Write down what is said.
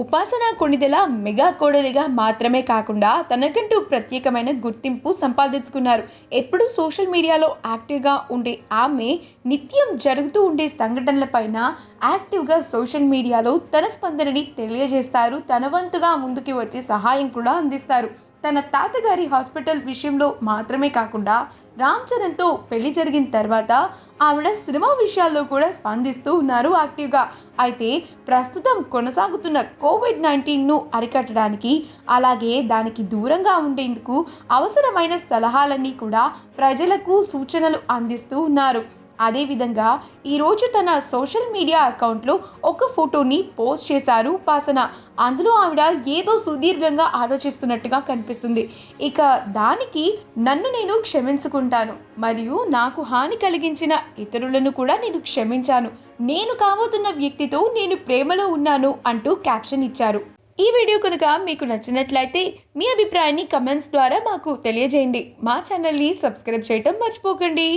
ఉపాసన కొణిదెల మెగా కోడలిగా మాత్రమే కాకుండా తనకంటూ ప్రత్యేకమైన గుర్తింపు సంపాదించుకున్నారు. ఎప్పుడూ సోషల్ మీడియాలో యాక్టివ్గా ఉండే ఆమె నిత్యం జరుగుతూ ఉండే సంఘటనలపైన యాక్టివ్గా సోషల్ మీడియాలో తన స్పందనని తెలియజేస్తారు. తన వంతుగా ముందుకి వచ్చి సహాయం కూడా అందిస్తారు. తన తాతగారి హాస్పిటల్ విషయంలో మాత్రమే కాకుండా రామ్ చరణ్తో పెళ్ళి జరిగిన తర్వాత ఆవిడ సినిమా విషయాల్లో కూడా స్పందిస్తూ ఉన్నారు యాక్టివ్గా. అయితే ప్రస్తుతం కొనసాగుతున్న కోవిడ్ నైన్టీన్ను అరికట్టడానికి అలాగే దానికి దూరంగా ఉండేందుకు అవసరమైన సలహాలన్నీ కూడా ప్రజలకు సూచనలు అందిస్తూ ఉన్నారు. అదేవిధంగా ఈరోజు తన సోషల్ మీడియా అకౌంట్లో ఒక ఫోటోని పోస్ట్ చేశారు ఉపాసన. అందులో ఆవిడ ఏదో సుదీర్ఘంగా ఆలోచిస్తున్నట్టుగా కనిపిస్తుంది. ఇక దానికి నన్ను నేను క్షమించుకుంటాను మరియు నాకు హాని కలిగించిన ఇతరులను కూడా నేను క్షమించాను. నేను కాబోతున్న వ్యక్తితో నేను ప్రేమలో ఉన్నాను అంటూ క్యాప్షన్ ఇచ్చారు. ఈ వీడియో కనుక మీకు నచ్చినట్లయితే మీ అభిప్రాయాన్ని కమెంట్స్ ద్వారా మాకు తెలియజేయండి. మా ఛానల్ని సబ్స్క్రైబ్ చేయటం మర్చిపోకండి.